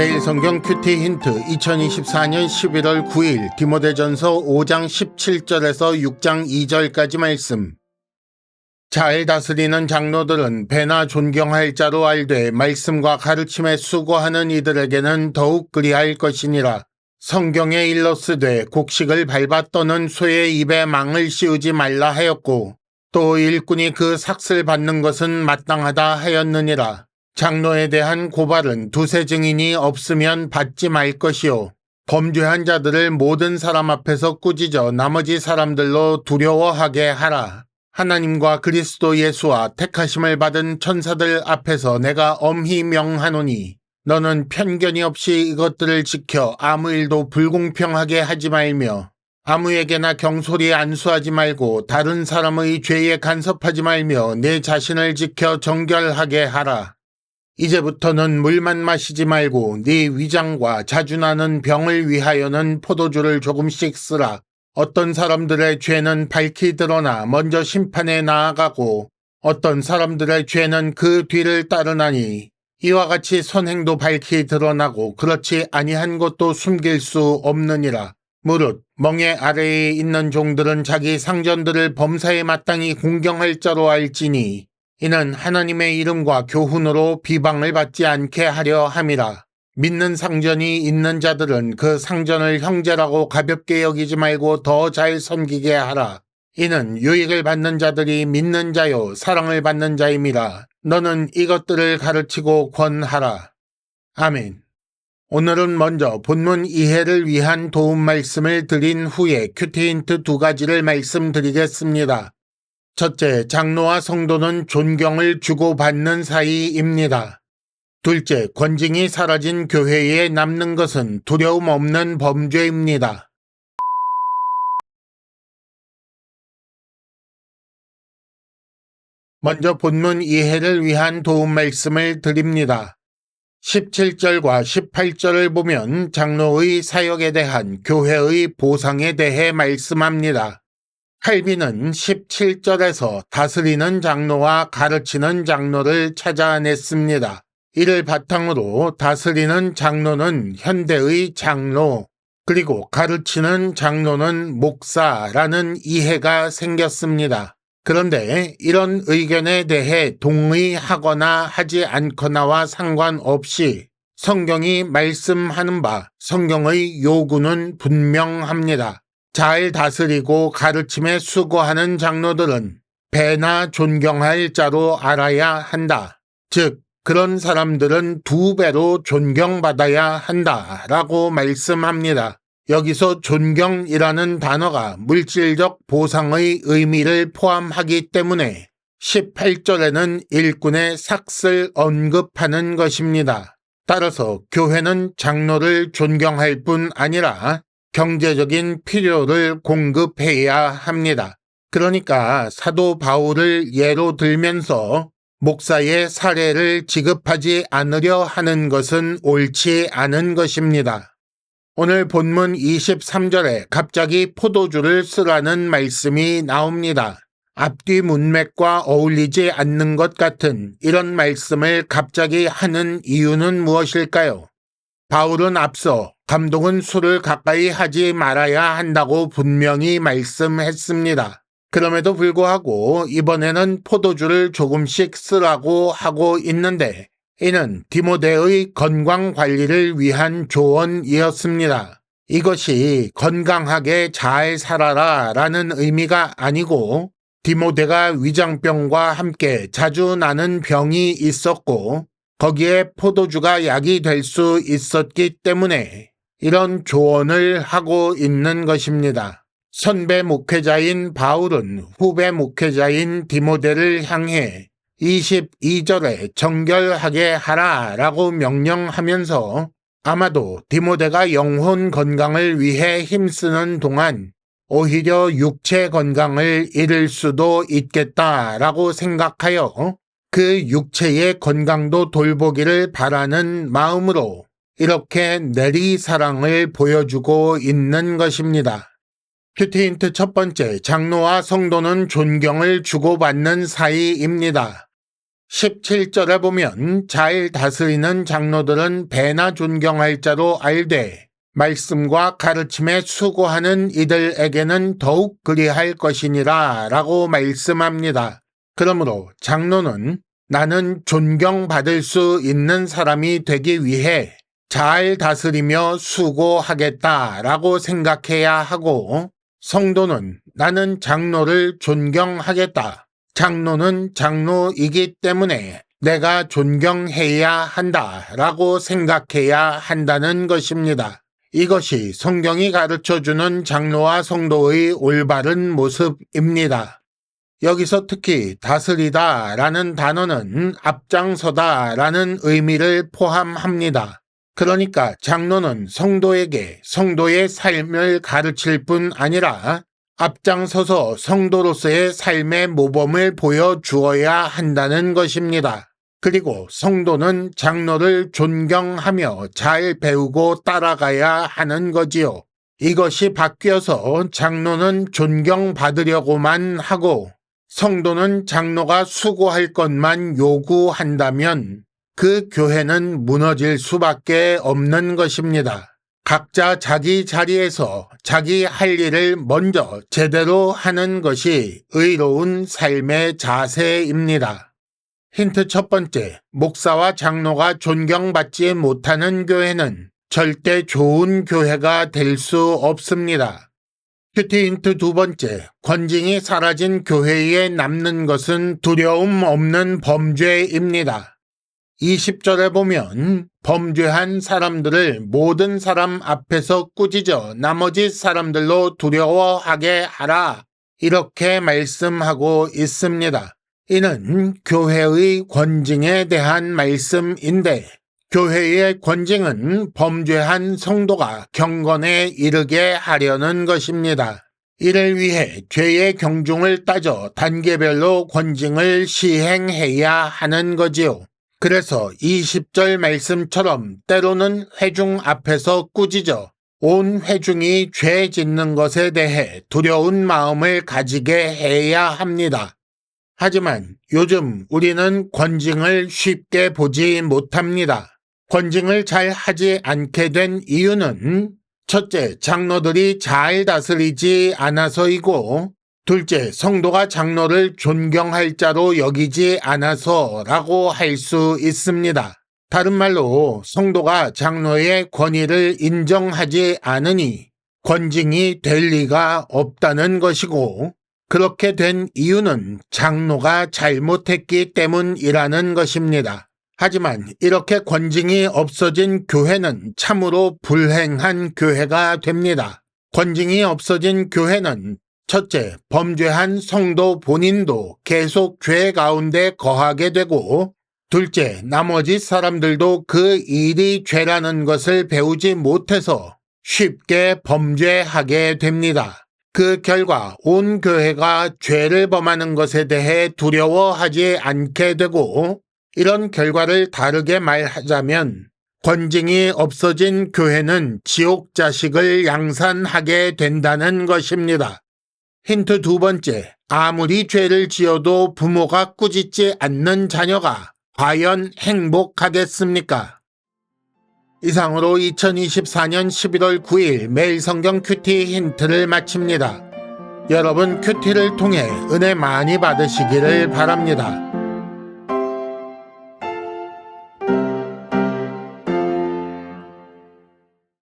매일 성경 큐티 힌트 2024년 11월 9일 디모데전서 5장 17절에서 6장 2절까지 말씀. 잘 다스리는 장로들은 배나 존경할 자로 알되 말씀과 가르침에 수고하는 이들에게는 더욱 그리할 것이니라. 성경에 일러스되 곡식을 밟아 떠는 소의 입에 망을 씌우지 말라 하였고 또 일꾼이 그 삭슬 받는 것은 마땅하다 하였느니라. 장로에 대한 고발은 두세 증인이 없으면 받지 말 것이요. 범죄한 자들을 모든 사람 앞에서 꾸짖어 나머지 사람들로 두려워하게 하라. 하나님과 그리스도 예수와 택하심을 받은 천사들 앞에서 내가 엄히 명하노니 너는 편견이 없이 이것들을 지켜 아무 일도 불공평하게 하지 말며 아무에게나 경솔히 안수하지 말고 다른 사람의 죄에 간섭하지 말며 내 자신을 지켜 정결하게 하라. 이제부터는 물만 마시지 말고 네 위장과 자주 나는 병을 위하여는 포도주를 조금씩 쓰라. 어떤 사람들의 죄는 밝히 드러나 먼저 심판에 나아가고 어떤 사람들의 죄는 그 뒤를 따르나니 이와 같이 선행도 밝히 드러나고 그렇지 아니한 것도 숨길 수 없느니라. 무릇 멍에 아래에 있는 종들은 자기 상전들을 범사에 마땅히 공경할 자로 알지니 이는 하나님의 이름과 교훈으로 비방을 받지 않게 하려 함이라. 믿는 상전이 있는 자들은 그 상전을 형제라고 가볍게 여기지 말고 더 잘 섬기게 하라. 이는 유익을 받는 자들이 믿는 자요 사랑을 받는 자임이라. 너는 이것들을 가르치고 권하라. 아멘. 오늘은 먼저 본문 이해를 위한 도움 말씀을 드린 후에 큐티 힌트 두 가지를 말씀드리겠습니다. 첫째, 장로와 성도는 존경을 주고받는 사이입니다. 둘째, 권징이 사라진 교회에 남는 것은 두려움 없는 범죄입니다. 먼저 본문 이해를 위한 도움 말씀을 드립니다. 17절과 18절을 보면 장로의 사역에 대한 교회의 보상에 대해 말씀합니다. 칼빈은 17절에서 다스리는 장로와 가르치는 장로를 찾아냈습니다. 이를 바탕으로 다스리는 장로는 현대의 장로, 그리고 가르치는 장로는 목사라는 이해가 생겼습니다. 그런데 이런 의견에 대해 동의하거나 하지 않거나와 상관없이 성경이 말씀하는 바 성경의 요구는 분명합니다. 잘 다스리고 가르침에 수고하는 장로들은 배나 존경할 자로 알아야 한다. 즉, 그런 사람들은 두 배로 존경받아야 한다 라고 말씀합니다. 여기서 존경이라는 단어가 물질적 보상의 의미를 포함하기 때문에 18절에는 일꾼의 삭슬 언급하는 것입니다. 따라서 교회는 장로를 존경할 뿐 아니라 경제적인 필요를 공급해야 합니다. 그러니까 사도 바울을 예로 들면서 목사의 사례를 지급하지 않으려 하는 것은 옳지 않은 것입니다. 오늘 본문 23절에 갑자기 포도주를 쓰라는 말씀이 나옵니다. 앞뒤 문맥과 어울리지 않는 것 같은 이런 말씀을 갑자기 하는 이유는 무엇일까요? 바울은 앞서 감독은 술을 가까이 하지 말아야 한다고 분명히 말씀했습니다. 그럼에도 불구하고 이번에는 포도주를 조금씩 쓰라고 하고 있는데 이는 디모데의 건강 관리를 위한 조언이었습니다. 이것이 건강하게 잘 살아라 라는 의미가 아니고 디모데가 위장병과 함께 자주 나는 병이 있었고 거기에 포도주가 약이 될 수 있었기 때문에 이런 조언을 하고 있는 것입니다. 선배 목회자인 바울은 후배 목회자인 디모데를 향해 22절에 정결하게 하라 라고 명령하면서 아마도 디모데가 영혼 건강을 위해 힘쓰는 동안 오히려 육체 건강을 잃을 수도 있겠다라고 생각하여 그 육체의 건강도 돌보기를 바라는 마음으로 이렇게 내리 사랑을 보여주고 있는 것입니다. 큐티 힌트 첫 번째, 장로와 성도는 존경을 주고받는 사이입니다. 17절에 보면 잘 다스리는 장로들은 배나 존경할 자로 알되 말씀과 가르침에 수고하는 이들에게는 더욱 그리할 것이니라 라고 말씀합니다. 그러므로 장로는 나는 존경받을 수 있는 사람이 되기 위해 잘 다스리며 수고하겠다 라고 생각해야 하고 성도는 나는 장로를 존경하겠다. 장로는 장로이기 때문에 내가 존경해야 한다 라고 생각해야 한다는 것입니다. 이것이 성경이 가르쳐 주는 장로와 성도의 올바른 모습입니다. 여기서 특히 다스리다 라는 단어는 앞장서다 라는 의미를 포함합니다. 그러니까 장로는 성도에게 성도의 삶을 가르칠 뿐 아니라 앞장서서 성도로서의 삶의 모범을 보여주어야 한다는 것입니다. 그리고 성도는 장로를 존경하며 잘 배우고 따라가야 하는 거지요. 이것이 바뀌어서 장로는 존경받으려고만 하고 성도는 장로가 수고할 것만 요구한다면 그 교회는 무너질 수밖에 없는 것입니다. 각자 자기 자리에서 자기 할 일을 먼저 제대로 하는 것이 의로운 삶의 자세입니다. 힌트 첫 번째, 목사와 장로가 존경받지 못하는 교회는 절대 좋은 교회가 될 수 없습니다. 큐티 힌트 두 번째, 권징이 사라진 교회에 남는 것은 두려움 없는 범죄입니다. 20절에 보면 범죄한 사람들을 모든 사람 앞에서 꾸짖어 나머지 사람들로 두려워하게 하라. 이렇게 말씀하고 있습니다. 이는 교회의 권징에 대한 말씀인데 교회의 권징은 범죄한 성도가 경건에 이르게 하려는 것입니다. 이를 위해 죄의 경중을 따져 단계별로 권징을 시행해야 하는 거지요. 그래서 20절 말씀처럼 때로는 회중 앞에서 꾸짖어 온 회중이 죄 짓는 것에 대해 두려운 마음을 가지게 해야 합니다. 하지만 요즘 우리는 권징을 쉽게 보지 못합니다. 권징을 잘 하지 않게 된 이유는 첫째, 장로들이 잘 다스리지 않아서이고 둘째, 성도가 장로를 존경할 자로 여기지 않아서라고 할 수 있습니다. 다른 말로 성도가 장로의 권위를 인정하지 않으니 권징이 될 리가 없다는 것이고 그렇게 된 이유는 장로가 잘못했기 때문이라는 것입니다. 하지만 이렇게 권징이 없어진 교회는 참으로 불행한 교회가 됩니다. 권징이 없어진 교회는 첫째, 범죄한 성도 본인도 계속 죄 가운데 거하게 되고, 둘째, 나머지 사람들도 그 일이 죄라는 것을 배우지 못해서 쉽게 범죄하게 됩니다. 그 결과 온 교회가 죄를 범하는 것에 대해 두려워하지 않게 되고, 이런 결과를 다르게 말하자면, 권징이 없어진 교회는 지옥 자식을 양산하게 된다는 것입니다. 힌트 두 번째, 아무리 죄를 지어도 부모가 꾸짖지 않는 자녀가 과연 행복하겠습니까? 이상으로 2024년 11월 9일 매일 성경 큐티 힌트를 마칩니다. 여러분 큐티를 통해 은혜 많이 받으시기를 바랍니다.